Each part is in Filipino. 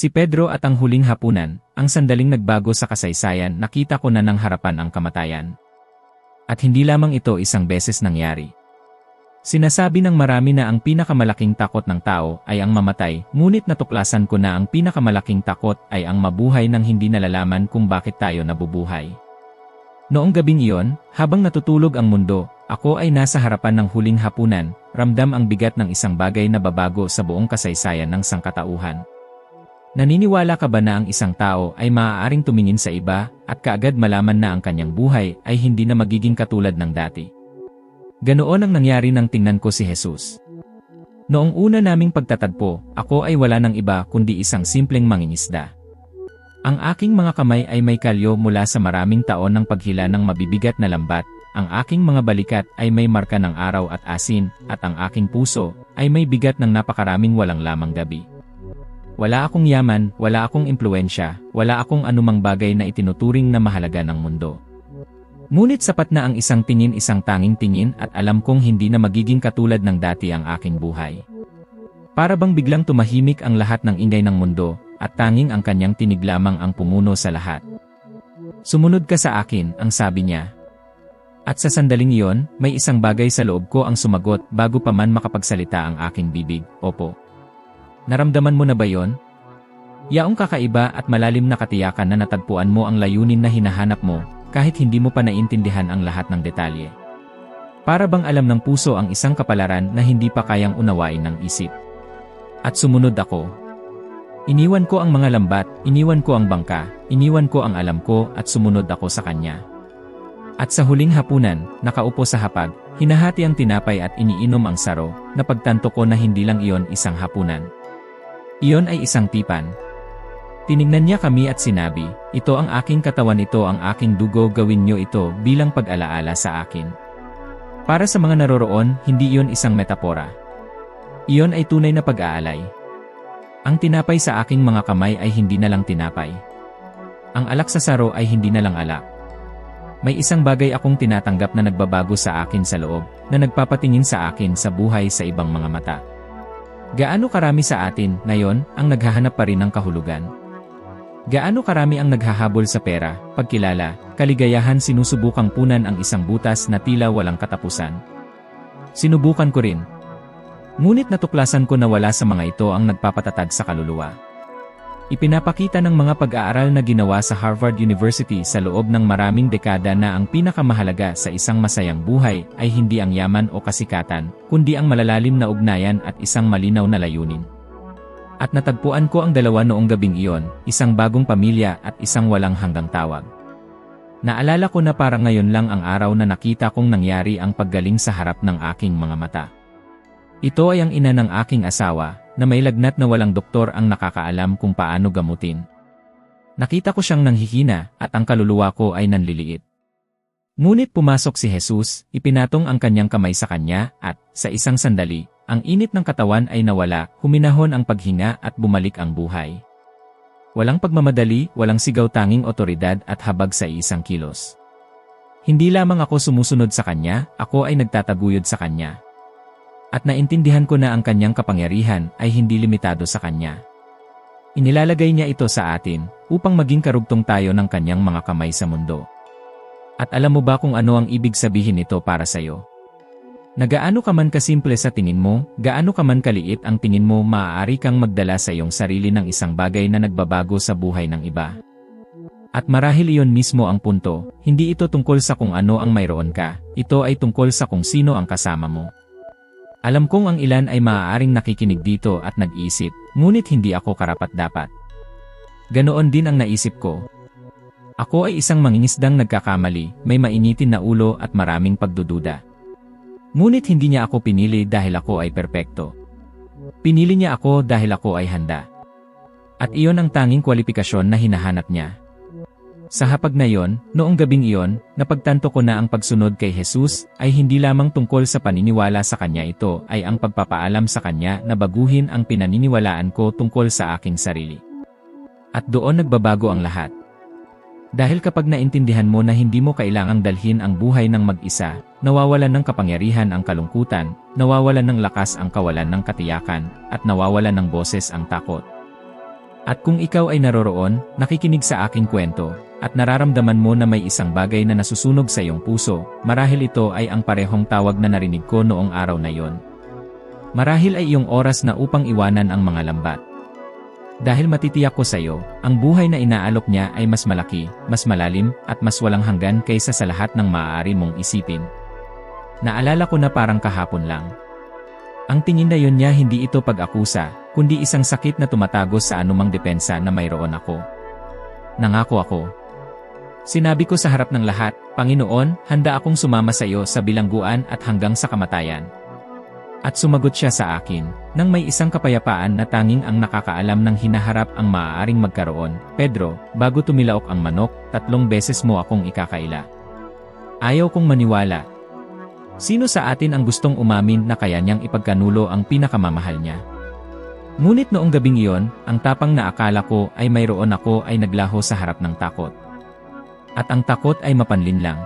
Si Pedro at ang huling hapunan, ang sandaling nagbago sa kasaysayan nakita ko na ng harapan ang kamatayan. At hindi lamang ito isang beses nangyari. Sinasabi ng marami na ang pinakamalaking takot ng tao ay ang mamatay, ngunit natuklasan ko na ang pinakamalaking takot ay ang mabuhay nang hindi nalalaman kung bakit tayo nabubuhay. Noong gabing iyon, habang natutulog ang mundo, ako ay nasa harapan ng huling hapunan, ramdam ang bigat ng isang bagay na babago sa buong kasaysayan ng sangkatauhan. Naniniwala ka ba na ang isang tao ay maaaring tumingin sa iba at kaagad malaman na ang kanyang buhay ay hindi na magiging katulad ng dati? Ganoon ang nangyari nang tingnan ko si Jesus. Noong una naming pagtatagpo, ako ay wala ng iba kundi isang simpleng mangingisda. Ang aking mga kamay ay may kalyo mula sa maraming taon ng paghila ng mabibigat na lambat, ang aking mga balikat ay may marka ng araw at asin, at ang aking puso ay may bigat ng napakaraming walang lamang gabi. Wala akong yaman, wala akong impluensya, wala akong anumang bagay na itinuturing na mahalaga ng mundo. Ngunit sapat na ang isang tingin isang tanging tingin at alam kong hindi na magiging katulad ng dati ang aking buhay. Para bang biglang tumahimik ang lahat ng ingay ng mundo, at tanging ang kanyang tinig lamang ang pumuno sa lahat. Sumunod ka sa akin, ang sabi niya. At sa sandaling iyon, may isang bagay sa loob ko ang sumagot bago pa man makapagsalita ang aking bibig, opo. Naramdaman mo na ba yon? Yaong kakaiba at malalim na katiyakan na natagpuan mo ang layunin na hinahanap mo, kahit hindi mo pa naintindihan ang lahat ng detalye. Para bang alam ng puso ang isang kapalaran na hindi pa kayang unawain ng isip. At sumunod ako. Iniwan ko ang mga lambat, iniwan ko ang bangka, iniwan ko ang alam ko at sumunod ako sa kanya. At sa huling hapunan, nakaupo sa hapag, hinahati ang tinapay at iniinom ang saro, napagtanto ko na hindi lang iyon isang hapunan. Iyon ay isang tipan. Tinignan niya kami at sinabi, ito ang aking katawan ito ang aking dugo gawin niyo ito bilang pag-alaala sa akin. Para sa mga naroroon, hindi iyon isang metapora. Iyon ay tunay na pag-aalay. Ang tinapay sa aking mga kamay ay hindi na lang tinapay. Ang alak sa saro ay hindi na lang alak. May isang bagay akong tinatanggap na nagbabago sa akin sa loob, na nagpapatingin sa akin sa buhay sa ibang mga mata. Gaano karami sa atin, ngayon, ang naghahanap pa rin ng kahulugan? Gaano karami ang naghahabol sa pera, pagkilala, kaligayahan sinusubukang punan ang isang butas na tila walang katapusan? Sinubukan ko rin. Ngunit natuklasan ko na wala sa mga ito ang nagpapatatag sa kaluluwa. Ipinapakita ng mga pag-aaral na ginawa sa Harvard University sa loob ng maraming dekada na ang pinakamahalaga sa isang masayang buhay ay hindi ang yaman o kasikatan, kundi ang malalalim na ugnayan at isang malinaw na layunin. At natagpuan ko ang dalawa noong gabing iyon, isang bagong pamilya at isang walang hanggang tawag. Naalala ko na parang ngayon lang ang araw na nakita kong nangyari ang paggaling sa harap ng aking mga mata. Ito ay ang ina ng aking asawa, na may lagnat na walang doktor ang nakakaalam kung paano gamutin. Nakita ko siyang nanghihina at ang kaluluwa ko ay nanliliit. Ngunit pumasok si Jesus, ipinatong ang kanyang kamay sa kanya at, sa isang sandali, ang init ng katawan ay nawala, huminahon ang paghinga at bumalik ang buhay. Walang pagmamadali, walang sigaw tanging otoridad at habag sa isang kilos. Hindi lamang ako sumusunod sa kanya, ako ay nagtataguyod sa kanya. At naintindihan ko na ang kanyang kapangyarihan ay hindi limitado sa kanya. Inilalagay niya ito sa atin upang maging karugtong tayo ng kanyang mga kamay sa mundo. At alam mo ba kung ano ang ibig sabihin nito para sa iyo? Nagaano ka man kasimple sa tingin mo, gaano ka man kaliit ang tingin mo maaari kang magdala sa iyong sarili ng isang bagay na nagbabago sa buhay ng iba. At marahil iyon mismo ang punto, hindi ito tungkol sa kung ano ang mayroon ka, ito ay tungkol sa kung sino ang kasama mo. Alam kong ang ilan ay maaaring nakikinig dito at nag-iisip, ngunit hindi ako karapat-dapat. Ganoon din ang naisip ko. Ako ay isang mangingisdang nagkakamali, may mainitin na ulo at maraming pagdududa. Ngunit hindi niya ako pinili dahil ako ay perpekto. Pinili niya ako dahil ako ay handa. At iyon ang tanging kwalifikasyon na hinahanap niya. Sa hapag na iyon, noong gabing iyon, napagtanto ko na ang pagsunod kay Jesus ay hindi lamang tungkol sa paniniwala sa Kanya ito ay ang pagpapaalam sa Kanya na baguhin ang pinaniniwalaan ko tungkol sa aking sarili. At doon nagbabago ang lahat. Dahil kapag naintindihan mo na hindi mo kailangang dalhin ang buhay ng mag-isa, nawawalan ng kapangyarihan ang kalungkutan, nawawalan ng lakas ang kawalan ng katiyakan, at nawawalan ng boses ang takot. At kung ikaw ay naroroon, nakikinig sa aking kwento, at nararamdaman mo na may isang bagay na nasusunog sa iyong puso, marahil ito ay ang parehong tawag na narinig ko noong araw na yon. Marahil ay iyong oras na upang iwanan ang mga lambat. Dahil matitiyak ko sa iyo, ang buhay na inaalok niya ay mas malaki, mas malalim, at mas walang hanggan kaysa sa lahat ng maaari mong isipin. Naalala ko na parang kahapon lang. Ang tingin na yun niya hindi ito pag-akusa, kundi isang sakit na tumatagos sa anumang depensa na mayroon ako. Nangako ako. Sinabi ko sa harap ng lahat, Panginoon, handa akong sumama sa iyo sa bilangguan at hanggang sa kamatayan. At sumagot siya sa akin, nang may isang kapayapaan na tanging ang nakakaalam ng hinaharap ang maaaring magkaroon, Pedro, bago tumilaok ang manok, tatlong beses mo akong ikakaila. Ayaw kong maniwala. Sino sa atin ang gustong umamin na kaya niyang ipagkanulo ang pinakamamahal niya? Ngunit noong gabing iyon, ang tapang na akala ko ay mayroon ako ay naglaho sa harap ng takot. At ang takot ay mapanlin lang.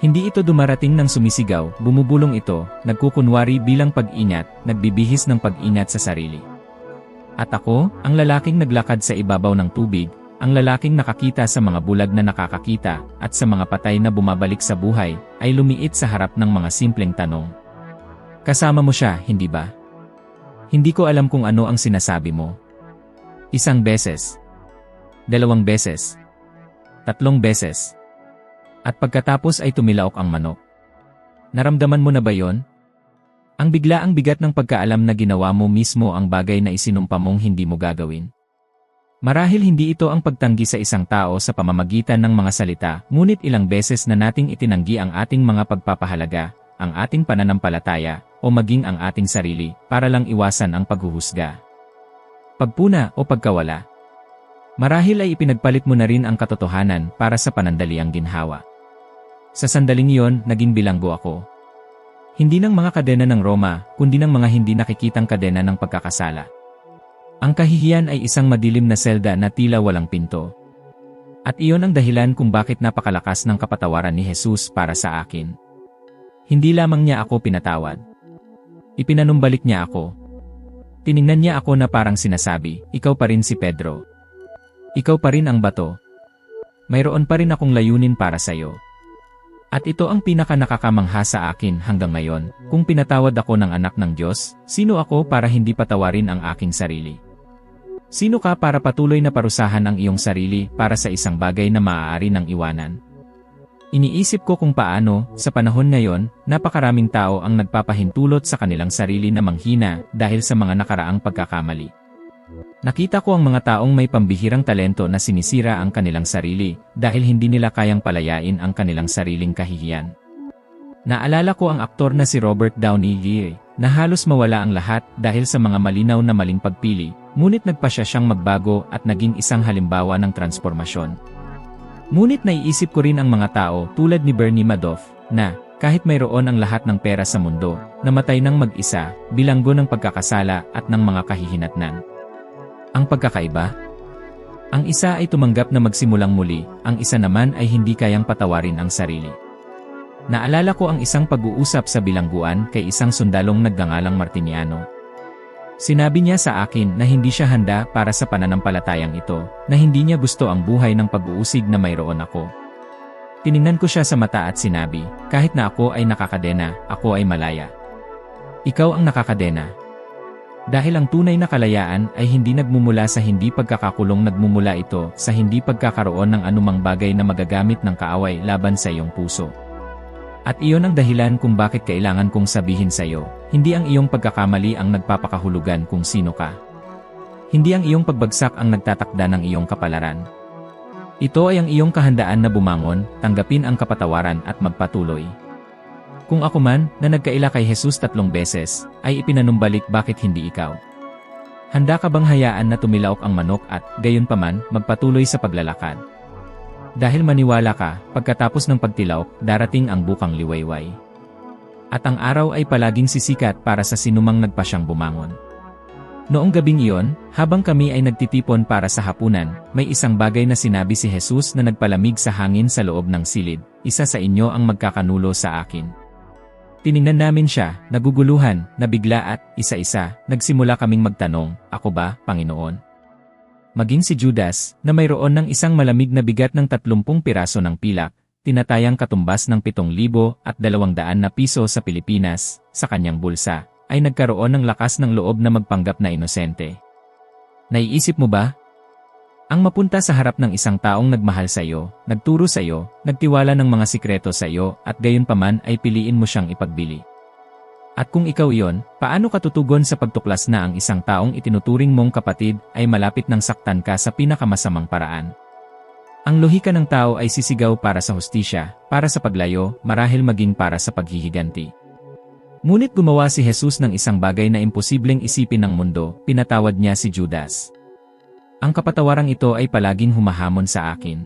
Hindi ito dumarating ng sumisigaw, bumubulong ito, nagkukunwari bilang pag-ingat, nagbibihis ng pag-ingat sa sarili. At ako, ang lalaking naglakad sa ibabaw ng tubig, ang lalaking nakakita sa mga bulag na nakakakita, at sa mga patay na bumabalik sa buhay, ay lumiit sa harap ng mga simpleng tanong. Kasama mo siya, hindi ba? Hindi ko alam kung ano ang sinasabi mo. Isang beses. Dalawang beses. Tatlong beses. At pagkatapos ay tumilaok ang manok. Naramdaman mo na ba yon? Ang bigla ang bigat ng pagkaalam na ginawa mo mismo ang bagay na isinumpa mong hindi mo gagawin. Marahil hindi ito ang pagtanggi sa isang tao sa pamamagitan ng mga salita, ngunit ilang beses na nating itinanggi ang ating mga pagpapahalaga, ang ating pananampalataya, o maging ang ating sarili, para lang iwasan ang paghuhusga. Pagpuna o pagkawala. Marahil ay ipinagpalit mo na rin ang katotohanan para sa panandaliang ginhawa. Sa sandaling iyon, naging bilanggo ako. Hindi ng mga kadena ng Roma, kundi ng mga hindi nakikitang kadena ng pagkakasala. Ang kahihiyan ay isang madilim na selda na tila walang pinto. At iyon ang dahilan kung bakit napakalakas ng kapatawaran ni Jesus para sa akin. Hindi lamang niya ako pinatawad. Ipinanumbalik niya ako. Tiningnan niya ako na parang sinasabi, ikaw pa rin si Pedro. Ikaw pa rin ang bato. Mayroon pa rin akong layunin para sa iyo. At ito ang pinaka nakakamangha sa akin hanggang ngayon, kung pinatawad ako ng anak ng Diyos, sino ako para hindi patawarin ang aking sarili? Sino ka para patuloy na parusahan ang iyong sarili para sa isang bagay na maaari ng iwanan? Iniisip ko kung paano, sa panahon ngayon, napakaraming tao ang nagpapahintulot sa kanilang sarili na manghina dahil sa mga nakaraang pagkakamali. Nakita ko ang mga taong may pambihirang talento na sinisira ang kanilang sarili dahil hindi nila kayang palayain ang kanilang sariling kahihiyan. Naalala ko ang aktor na si Robert Downey Jr. na halos mawala ang lahat dahil sa mga malinaw na maling pagpili, ngunit nagpasya siyang magbago at naging isang halimbawa ng transformasyon. Ngunit naiisip ko rin ang mga tao tulad ni Bernie Madoff na, kahit mayroon ang lahat ng pera sa mundo, namatay ng mag-isa, bilanggo ng pagkakasala at ng mga kahihinatnan. Ang pagkakaiba? Ang isa ay tumanggap na magsimulang muli, ang isa naman ay hindi kayang patawarin ang sarili. Naalala ko ang isang pag-uusap sa bilangguan kay isang sundalong naggangalang Martiniano. Sinabi niya sa akin na hindi siya handa para sa pananampalatayang ito, na hindi niya gusto ang buhay ng pag-uusig na mayroon ako. Tiningnan ko siya sa mata at sinabi, kahit na ako ay nakakadena, ako ay malaya. Ikaw ang nakakadena, dahil ang tunay na kalayaan ay hindi nagmumula sa hindi pagkakakulong nagmumula ito sa hindi pagkakaroon ng anumang bagay na magagamit ng kaaway laban sa iyong puso. At iyon ang dahilan kung bakit kailangan kong sabihin sa iyo, hindi ang iyong pagkakamali ang nagpapakahulugan kung sino ka. Hindi ang iyong pagbagsak ang nagtatakda ng iyong kapalaran. Ito ay ang iyong kahandaan na bumangon, tanggapin ang kapatawaran at magpatuloy. Kung ako man, na nagkaila kay Jesus tatlong beses, ay ipinanumbalik bakit hindi ikaw. Handa ka bang hayaan na tumilaok ang manok at, gayon paman, magpatuloy sa paglalakad? Dahil maniwala ka, pagkatapos ng pagtilaok, darating ang bukang liwayway. At ang araw ay palaging sisikat para sa sinumang nagpasyang bumangon. Noong gabing iyon, habang kami ay nagtitipon para sa hapunan, may isang bagay na sinabi si Jesus na nagpalamig sa hangin sa loob ng silid, isa sa inyo ang magkakanulo sa akin. Tiningnan namin siya, naguguluhan, nabigla at, isa-isa, nagsimula kaming magtanong, ako ba, Panginoon? Maging si Judas, na mayroon ng isang malamig na bigat ng 30 piraso ng pilak, tinatayang katumbas ng 7,000 at 200 na piso sa Pilipinas, sa kanyang bulsa, ay nagkaroon ng lakas ng loob na magpanggap na inosente. Naiisip mo ba? Ang mapunta sa harap ng isang taong nagmahal sa iyo, nagturo sa iyo, nagtiwala ng mga sikreto sa iyo at gayon paman ay piliin mo siyang ipagbili. At kung ikaw iyon, paano ka tutugon sa pagtuklas na ang isang taong itinuturing mong kapatid ay malapit ng saktan ka sa pinakamasamang paraan? Ang lohika ng tao ay sisigaw para sa hustisya, para sa paglayo, marahil maging para sa paghihiganti. Ngunit gumawa si Jesus ng isang bagay na imposibleng isipin ng mundo, pinatawad niya si Judas. Ang kapatawarang ito ay palaging humahamon sa akin.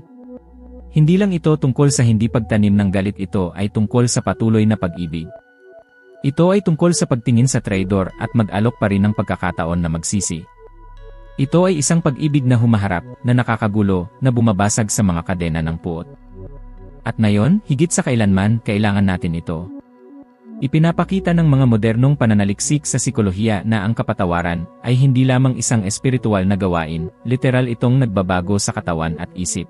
Hindi lang ito tungkol sa hindi pagtanim ng galit ito ay tungkol sa patuloy na pag-ibig. Ito ay tungkol sa pagtingin sa traidor at mag-alok pa rin ng pagkakataon na magsisi. Ito ay isang pag-ibig na humaharap, na nakakagulo, na bumabasag sa mga kadena ng puot. At ngayon, higit sa kailanman, kailangan natin ito. Ipinapakita ng mga modernong pananaliksik sa sikolohiya na ang kapatawaran ay hindi lamang isang espiritual na gawain, literal itong nagbabago sa katawan at isip.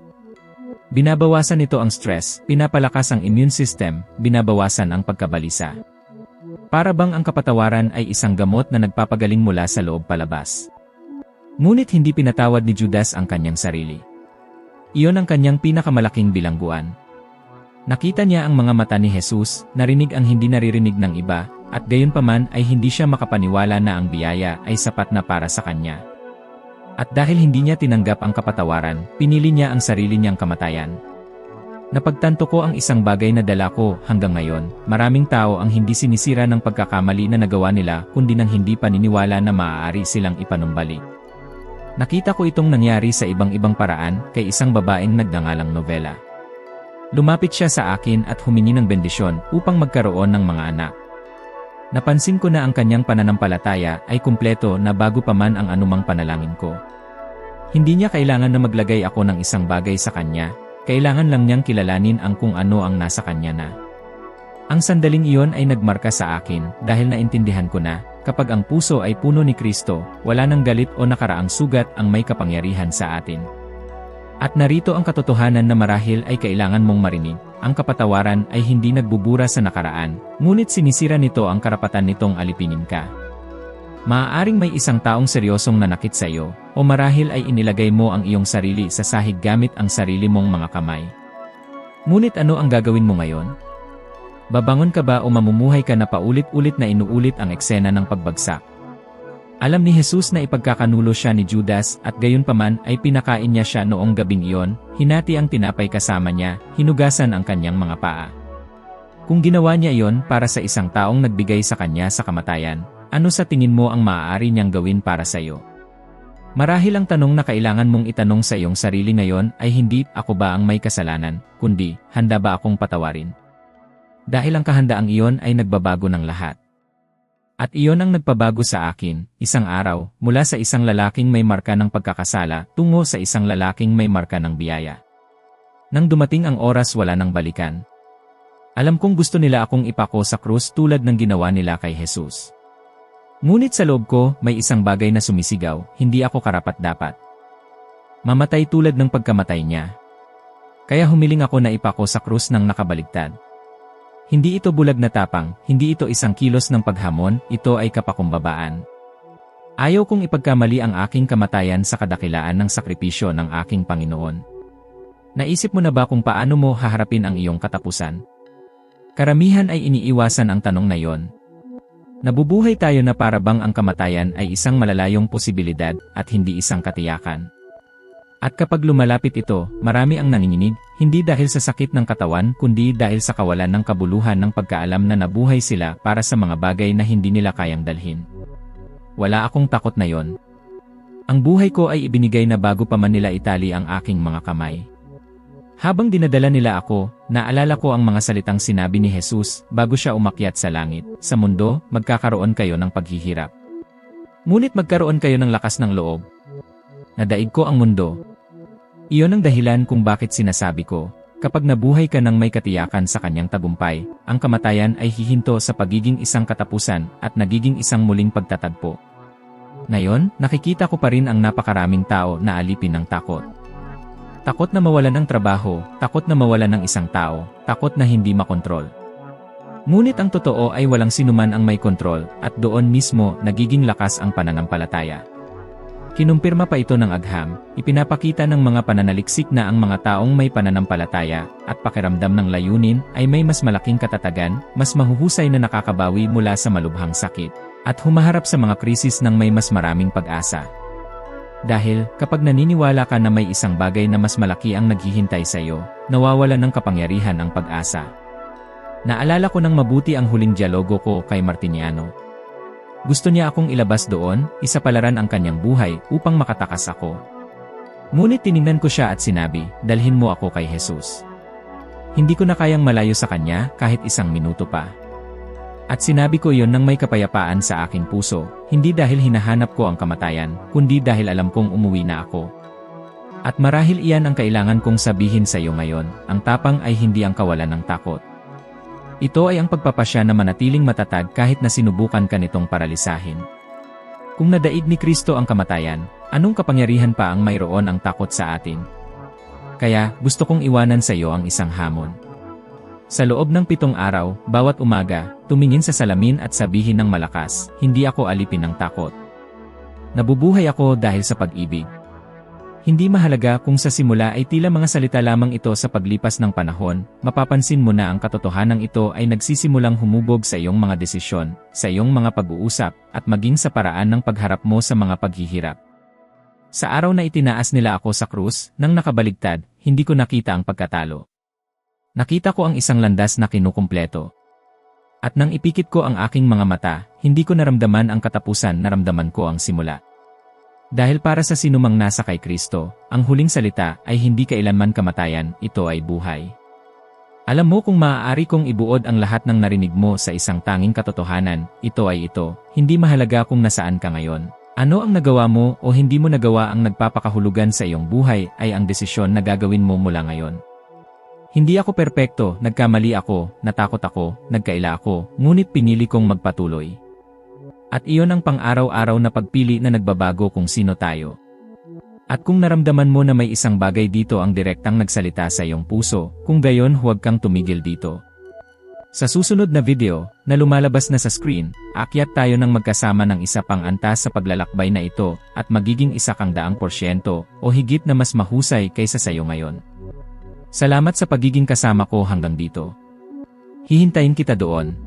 Binabawasan nito ang stress, pinapalakas ang immune system, binabawasan ang pagkabalisa. Para bang ang kapatawaran ay isang gamot na nagpapagaling mula sa loob palabas. Ngunit hindi pinatawad ni Judas ang kanyang sarili. Iyon ang kanyang pinakamalaking bilangguan. Nakita niya ang mga mata ni Jesus, narinig ang hindi naririnig ng iba, at gayon paman ay hindi siya makapaniwala na ang biyaya ay sapat na para sa kanya. At dahil hindi niya tinanggap ang kapatawaran, pinili niya ang sarili niyang kamatayan. Napagtanto ko ang isang bagay na dala ko hanggang ngayon, maraming tao ang hindi sinisira ng pagkakamali na nagawa nila kundi nang hindi paniniwala na maaari silang ipanumbalik. Nakita ko itong nangyari sa ibang-ibang paraan kay isang babaeng nagdangalang nobela. Lumapit siya sa akin at humingi ng bendisyon upang magkaroon ng mga anak. Napansin ko na ang kanyang pananampalataya ay kumpleto na bago pa man ang anumang panalangin ko. Hindi niya kailangan na maglagay ako ng isang bagay sa kanya, kailangan lang niyang kilalanin ang kung ano ang nasa kanya na. Ang sandaling iyon ay nagmarka sa akin dahil naintindihan ko na, kapag ang puso ay puno ni Kristo, wala nang galit o nakaraang sugat ang may kapangyarihan sa atin. At narito ang katotohanan na marahil ay kailangan mong marinig, ang kapatawaran ay hindi nagbubura sa nakaraan, ngunit sinisira nito ang karapatan nitong alipinin ka. Maaaring may isang taong seryosong nanakit sa iyo, o marahil ay inilagay mo ang iyong sarili sa sahig gamit ang sarili mong mga kamay. Ngunit ano ang gagawin mo ngayon? Babangon ka ba o mamumuhay ka na paulit-ulit na inuulit ang eksena ng pagbagsak? Alam ni Jesus na ipagkakanulo siya ni Judas at gayon paman ay pinakain niya siya noong gabing iyon, hinati ang tinapay kasama niya, hinugasan ang kanyang mga paa. Kung ginawa niya iyon para sa isang taong nagbigay sa kanya sa kamatayan, ano sa tingin mo ang maaari niyang gawin para sa iyo? Marahil ang tanong na kailangan mong itanong sa iyong sarili ngayon ay hindi ako ba ang may kasalanan, kundi handa ba akong patawarin? Dahil ang kahandaang iyon ay nagbabago ng lahat. At iyon ang nagpabago sa akin, isang araw, mula sa isang lalaking may marka ng pagkakasala tungo sa isang lalaking may marka ng biyaya. Nang dumating ang oras wala nang balikan. Alam kong gusto nila akong ipako sa krus tulad ng ginawa nila kay Jesus. Ngunit sa loob ko, may isang bagay na sumisigaw, hindi ako karapat-dapat. Mamatay tulad ng pagkamatay niya. Kaya humiling ako na ipako sa krus ng nakabaligtad. Hindi ito bulag na tapang, hindi ito isang kilos ng paghamon, ito ay kapakumbabaan. Ayaw kong ipagkamali ang aking kamatayan sa kadakilaan ng sakripisyo ng aking Panginoon. Naisip mo na ba kung paano mo haharapin ang iyong katapusan? Karamihan ay iniiwasan ang tanong na yon, Nabubuhay tayo na para bang ang kamatayan ay isang malalayong posibilidad at hindi isang katiyakan. At kapag lumalapit ito, marami ang nanginginig, hindi dahil sa sakit ng katawan kundi dahil sa kawalan ng kabuluhan ng pagkaalam na nabuhay sila para sa mga bagay na hindi nila kayang dalhin. Wala akong takot na yon. Ang buhay ko ay ibinigay na bago pa man nila itali ang aking mga kamay. Habang dinadala nila ako, naalala ko ang mga salitang sinabi ni Jesus bago siya umakyat sa langit. Sa mundo, magkakaroon kayo ng paghihirap. Ngunit magkaroon kayo ng lakas ng loob. Nadaig ko ang mundo. Iyon ang dahilan kung bakit sinasabi ko, kapag nabuhay ka ng may katiyakan sa kanyang tagumpay, ang kamatayan ay hihinto sa pagiging isang katapusan at nagiging isang muling pagtatagpo. Ngayon, nakikita ko pa rin ang napakaraming tao na alipin ng takot. Takot na mawalan ng trabaho, takot na mawalan ng isang tao, takot na hindi makontrol. Ngunit ang totoo ay walang sinuman ang may kontrol, at doon mismo nagiging lakas ang pananampalataya. Kinumpirma pa ito ng agham, ipinapakita ng mga pananaliksik na ang mga taong may pananampalataya at pakiramdam ng layunin ay may mas malaking katatagan, mas mahuhusay na nakakabawi mula sa malubhang sakit, at humaharap sa mga krisis ng may mas maraming pag-asa. Dahil, kapag naniniwala ka na may isang bagay na mas malaki ang naghihintay sa iyo, nawawala ng kapangyarihan ang pag-asa. Naalala ko ng mabuti ang huling dialogo ko kay Martiniano, gusto niya akong ilabas doon, isapalaran ang kanyang buhay upang makatakas ako. Ngunit tiningnan ko siya at sinabi, dalhin mo ako kay Jesus. Hindi ko na kayang malayo sa kanya kahit isang minuto pa. At sinabi ko iyon nang may kapayapaan sa aking puso, hindi dahil hinahanap ko ang kamatayan, kundi dahil alam kong umuwi na ako. At marahil iyan ang kailangan kong sabihin sa iyo ngayon, ang tapang ay hindi ang kawalan ng takot. Ito ay ang pagpapasya na manatiling matatag kahit na sinubukan ka nitong paralisahin. Kung nadaig ni Kristo ang kamatayan, anong kapangyarihan pa ang mayroon ang takot sa atin? Kaya, gusto kong iwanan sa iyo ang isang hamon. Sa loob ng pitong araw, bawat umaga, tumingin sa salamin at sabihin ng malakas, hindi ako alipin ng takot. Nabubuhay ako dahil sa pag-ibig. Hindi mahalaga kung sa simula ay tila mga salita lamang ito sa paglipas ng panahon, mapapansin mo na ang katotohanan ito ay nagsisimulang humubog sa iyong mga desisyon, sa iyong mga pag-uusap, at maging sa paraan ng pagharap mo sa mga paghihirap. Sa araw na itinaas nila ako sa krus, nang nakabaligtad, hindi ko nakita ang pagkatalo. Nakita ko ang isang landas na kinukumpleto. At nang ipikit ko ang aking mga mata, hindi ko naramdaman ang katapusan naramdaman ko ang simula. Dahil para sa sinumang nasa kay Kristo, ang huling salita ay hindi kailanman kamatayan, ito ay buhay. Alam mo kung maaari kong ibuod ang lahat ng narinig mo sa isang tanging katotohanan, ito ay ito, hindi mahalaga kung nasaan ka ngayon. Ano ang nagawa mo o hindi mo nagawa ang nagpapakahulugan sa iyong buhay ay ang desisyon na gagawin mo mula ngayon. Hindi ako perpekto, nagkamali ako, natakot ako, nagkaila ako, ngunit pinili kong magpatuloy. At iyon ang pang-araw-araw na pagpili na nagbabago kung sino tayo. At kung naramdaman mo na may isang bagay dito ang direktang nagsalita sa iyong puso, kung gayon huwag kang tumigil dito. Sa susunod na video, na lumalabas na sa screen, akyat tayo ng magkasama ng isa pang antas sa paglalakbay na ito at magiging isa kang daang porsyento o higit na mas mahusay kaysa sa iyo ngayon. Salamat sa pagiging kasama ko hanggang dito. Hihintayin kita doon.